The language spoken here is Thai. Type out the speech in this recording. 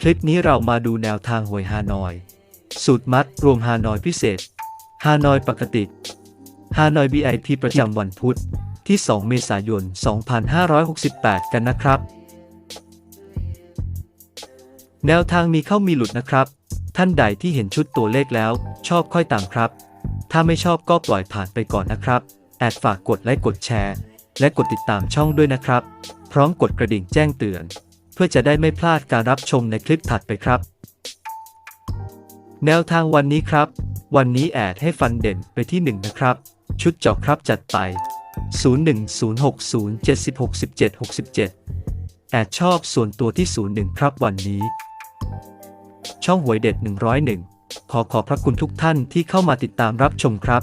คลิปนี้เรามาดูแนวทางหวยฮานอย สูตรมัดรวมฮานอยพิเศษ ฮานอยปกติ ฮานอย VIP ประจำวันพุธที่ 2 เมษายน 2568 กันนะครับ แนวทางมีเข้ามีหลุดนะครับ ท่านใดที่เห็นชุดตัวเลขแล้ว ชอบค่อยตามครับ ถ้าไม่ชอบก็ปล่อยผ่านไปก่อนนะครับ แอดฝากกดไลค์กดแชร์ และกดติดตามช่องด้วยนะครับ พร้อมกดกระดิ่งแจ้งเตือน เพื่อจะได้ไม่พลาดการรับชมในคลิปถัดไปครับ แนวทางวันนี้ครับ วันนี้แอดให้ฟันเด่นไปที่ 1 นะครับ ชุดเจาะครับจัดไป 01060761767 แอดชอบส่วนตัวที่ 01 ครับวันนี้ ช่องหวยเด็ด 101 ขอขอบพระคุณทุกท่านที่เข้ามาติดตามรับชมครับ